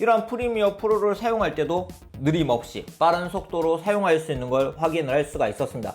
이러한 프리미어 프로를 사용할 때도 느림 없이 빠른 속도로 사용할 수 있는 걸 확인을 할 수가 있었습니다.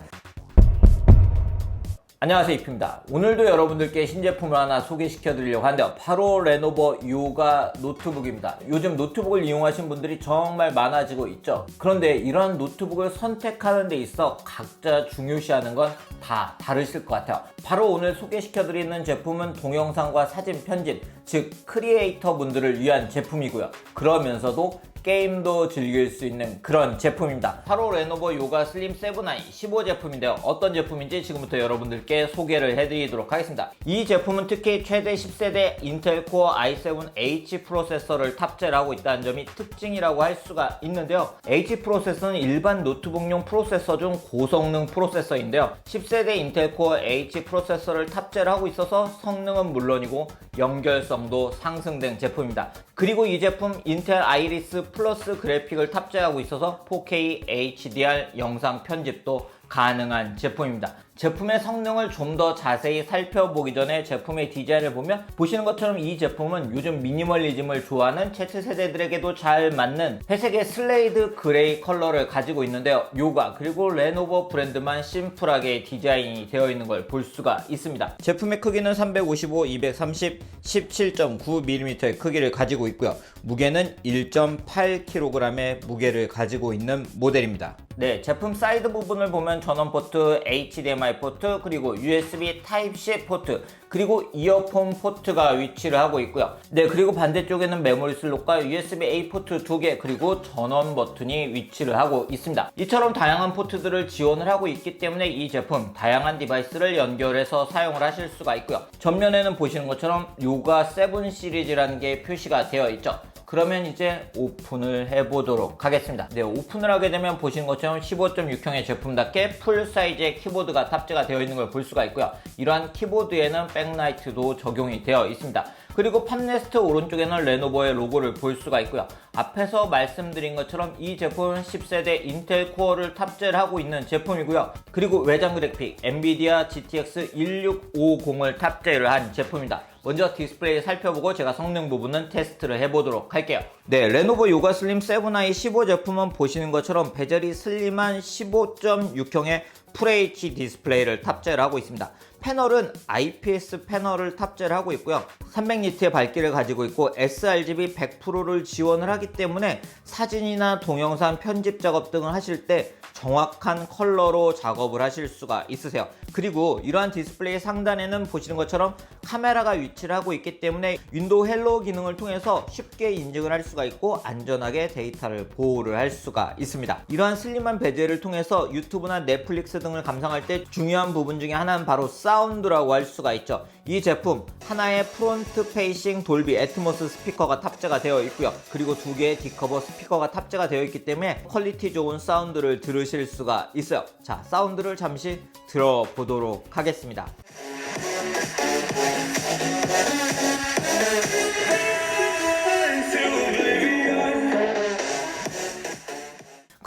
안녕하세요 이프입니다. 오늘도 여러분들께 신제품을 하나 소개시켜 드리려고 하는데요. 바로 레노버 요가 노트북입니다. 요즘 노트북을 이용하신 분들이 정말 많아지고 있죠. 그런데 이러한 노트북을 선택하는 데 있어 각자 중요시하는 건 다 다르실 것 같아요. 바로 오늘 소개시켜 드리는 제품은 동영상과 사진 편집 즉 크리에이터 분들을 위한 제품이고요. 그러면서도 게임도 즐길 수 있는 그런 제품입니다. 바로 레노버 요가 슬림 7i 15 제품인데요. 어떤 제품인지 지금부터 여러분들께 소개를 해드리도록 하겠습니다. 이 제품은 특히 최대 10세대 인텔 코어 i7H 프로세서를 탑재를 하고 있다는 점이 특징이라고 할 수가 있는데요. H 프로세서는 일반 노트북용 프로세서 중 고성능 프로세서인데요. 10세대 인텔 코어 H 프로세서를 tab재를 하고 있어서 성능은 물론이고 연결성도 상승된 제품입니다. 그리고 이 제품 인텔 아이리스 플러스 그래픽을 탑재하고 있어서 4K HDR 영상 편집도 가능한 제품입니다. 제품의 성능을 좀 더 자세히 살펴보기 전에 제품의 디자인을 보면 보시는 것처럼 이 제품은 요즘 미니멀리즘을 좋아하는 Z 세대들에게도 잘 맞는 회색의 슬레이드 그레이 컬러를 가지고 있는데요. 요가 그리고 레노버 브랜드만 심플하게 디자인이 되어 있는 걸 볼 수가 있습니다. 제품의 크기는 355, 230, 17.9mm의 크기를 가지고 있고요. 무게는 1.8kg의 무게를 가지고 있는 모델입니다. 네, 제품 사이드 부분을 보면 전원 포트, HDMI 포트, 그리고 USB Type-C 포트, 그리고 이어폰 포트가 위치를 하고 있고요. 네, 그리고 반대쪽에는 메모리 슬롯과 USB-A 포트 두 개, 그리고 전원 버튼이 위치를 하고 있습니다. 이처럼 다양한 포트들을 지원을 하고 있기 때문에 이 제품 다양한 디바이스를 연결해서 사용을 하실 수가 있고요. 전면에는 보시는 것처럼 요가 7 시리즈라는 게 표시가 되어 있죠. 그러면 이제 오픈을 해보도록 하겠습니다. 네, 오픈을 하게 되면 보시는 것처럼 15.6형의 제품답게 풀 사이즈의 키보드가 탑재가 되어 있는 걸 볼 수가 있고요. 이러한 키보드에는 백라이트도 적용이 되어 있습니다. 그리고 팝네스트 오른쪽에는 레노버의 로고를 볼 수가 있고요. 앞에서 말씀드린 것처럼 이 제품은 10세대 인텔 코어를 탑재를 하고 있는 제품이고요. 그리고 외장 그래픽 엔비디아 GTX 1650을 탑재를 한 제품입니다. 먼저 디스플레이 살펴보고 제가 성능 부분은 테스트를 해보도록 할게요. 네, 레노버 요가 슬림 7i 15 제품은 보시는 것처럼 베젤이 슬림한 15.6형의 FH 디스플레이를 탑재를 하고 있습니다. 패널은 IPS 패널을 탑재를 하고 있고요. 300니트의 밝기를 가지고 있고 sRGB 100%를 지원을 하기 때문에 사진이나 동영상 편집 작업 등을 하실 때 정확한 컬러로 작업을 하실 수가 있으세요. 그리고 이러한 디스플레이 상단에는 보시는 것처럼 카메라가 위치를 하고 있기 때문에 윈도우 헬로 기능을 통해서 쉽게 인증을 할 수가 있고 안전하게 데이터를 보호를 할 수가 있습니다. 이러한 슬림한 베젤을 통해서 유튜브나 넷플릭스 등을 감상할 때 중요한 부분 중에 하나는 바로 사 운드라고 할 수가 있죠. 이 제품 하나의 프론트 페이싱 돌비 애트모스 스피커가 탑재가 되어 있고요. 그리고 두 개의 디커버 스피커가 탑재가 되어 있기 때문에 퀄리티 좋은 사운드를 들으실 수가 있어요. 자, 사운드를 잠시 들어보도록 하겠습니다.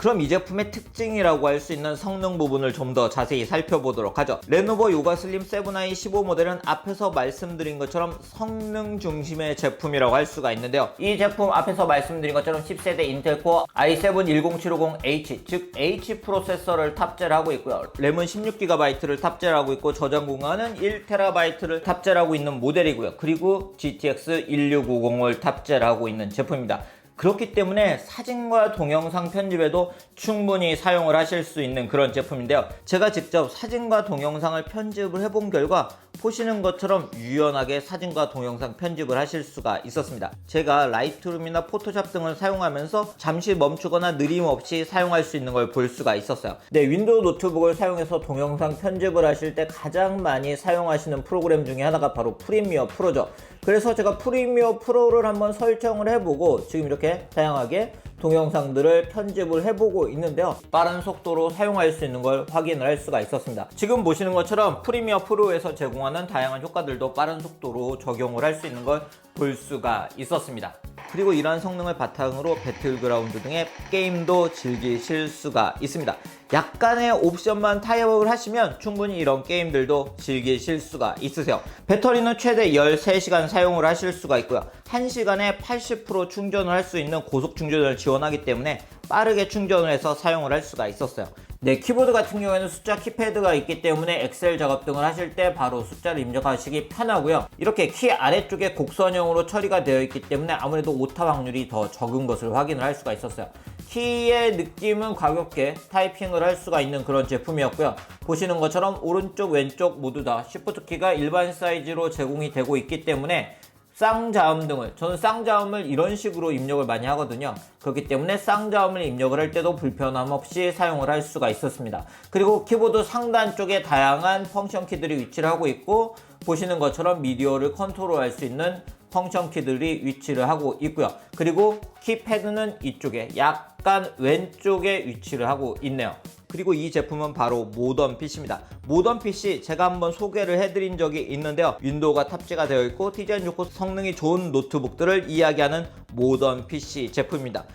그럼 이 제품의 특징이라고 할 수 있는 성능 부분을 좀 더 자세히 살펴보도록 하죠. 레노버 요가 슬림 7i 15 모델은 앞에서 말씀드린 것처럼 성능 중심의 제품이라고 할 수가 있는데요. 이 제품 앞에서 말씀드린 것처럼 10세대 인텔 코어 i7 10750H 즉 H 프로세서를 탑재를 하고 있고요. 램은 16GB를 탑재를 하고 있고 저장 공간은 1TB를 탑재를 하고 있는 모델이고요. 그리고 GTX 1650을 탑재를 하고 있는 제품입니다. 그렇기 때문에 사진과 동영상 편집에도 충분히 사용을 하실 수 있는 그런 제품인데요. 제가 직접 사진과 동영상을 편집을 해본 결과 보시는 것처럼 유연하게 사진과 동영상 편집을 하실 수가 있었습니다. 제가 라이트룸이나 포토샵 등을 사용하면서 잠시 멈추거나 느림 없이 사용할 수 있는 걸 볼 수가 있었어요. 네, 윈도우 노트북을 사용해서 동영상 편집을 하실 때 가장 많이 사용하시는 프로그램 중에 하나가 바로 프리미어 프로죠. 그래서 제가 프리미어 프로를 한번 설정을 해보고 지금 이렇게 다양하게 동영상들을 편집을 해보고 있는데요. 빠른 속도로 사용할 수 있는 걸 확인을 할 수가 있었습니다. 지금 보시는 것처럼 프리미어 프로에서 제공하는 다양한 효과들도 빠른 속도로 적용을 할 수 있는 걸 볼 수가 있었습니다. 그리고 이러한 성능을 바탕으로 배틀그라운드 등의 게임도 즐기실 수가 있습니다. 약간의 옵션만 타협을 하시면 충분히 이런 게임들도 즐기실 수가 있으세요. 배터리는 최대 13시간 사용을 하실 수가 있고요. 1시간에 80% 충전을 할 수 있는 고속 충전을 지원하기 때문에 빠르게 충전을 해서 사용을 할 수가 있었어요. 네, 키보드 같은 경우에는 숫자 키패드가 있기 때문에 엑셀 작업 등을 하실 때 바로 숫자를 입력하시기 편하고요. 이렇게 키 아래쪽에 곡선형으로 처리가 되어 있기 때문에 아무래도 오타 확률이 더 적은 것을 확인을 할 수가 있었어요. 키의 느낌은 가볍게 타이핑을 할 수가 있는 그런 제품이었고요. 보시는 것처럼 오른쪽 왼쪽 모두 다 Shift 키가 일반 사이즈로 제공이 되고 있기 때문에 쌍자음 등을. 저는 쌍자음을 이런 식으로 입력을 많이 하거든요. 그렇기 때문에 쌍자음을 입력을 할 때도 불편함 없이 사용을 할 수가 있었습니다. 그리고 키보드 상단 쪽에 다양한 펑션 키들이 위치를 하고 있고 보시는 것처럼 미디어를 컨트롤할 수 있는 펑션 키들이 위치를 하고 있고요. 그리고 키패드는 이쪽에 약간 왼쪽에 위치를 하고 있네요 그리고 이 제품은 바로 모던 PC입니다. 모던 PC 제가 한번 소개를 해드린 적이 있는데요. 윈도우가 탑재가 되어 있고 디자인 좋고 성능이 좋은 노트북들을 이야기하는 모던 PC 제품입니다.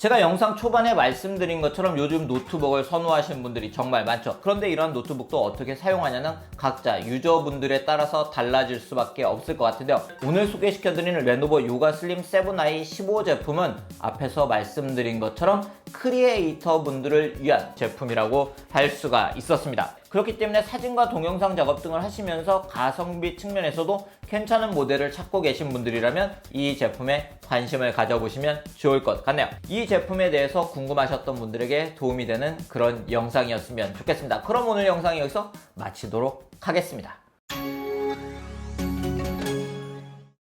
제가 영상 초반에 말씀드린 것처럼 요즘 노트북을 선호하시는 분들이 정말 많죠. 그런데 이런 노트북도 어떻게 사용하냐는 각자 유저분들에 따라서 달라질 수밖에 없을 것 같은데요. 오늘 소개시켜드리는 레노버 요가 슬림 7i 15 제품은 앞에서 말씀드린 것처럼 크리에이터 분들을 위한 제품이라고 할 수가 있었습니다. 그렇기 때문에 사진과 동영상 작업 등을 하시면서 가성비 측면에서도 괜찮은 모델을 찾고 계신 분들이라면 이 제품에 관심을 가져보시면 좋을 것 같네요. 이 제품에 대해서 궁금하셨던 분들에게 도움이 되는 그런 영상이었으면 좋겠습니다. 그럼 오늘 영상 여기서 마치도록 하겠습니다.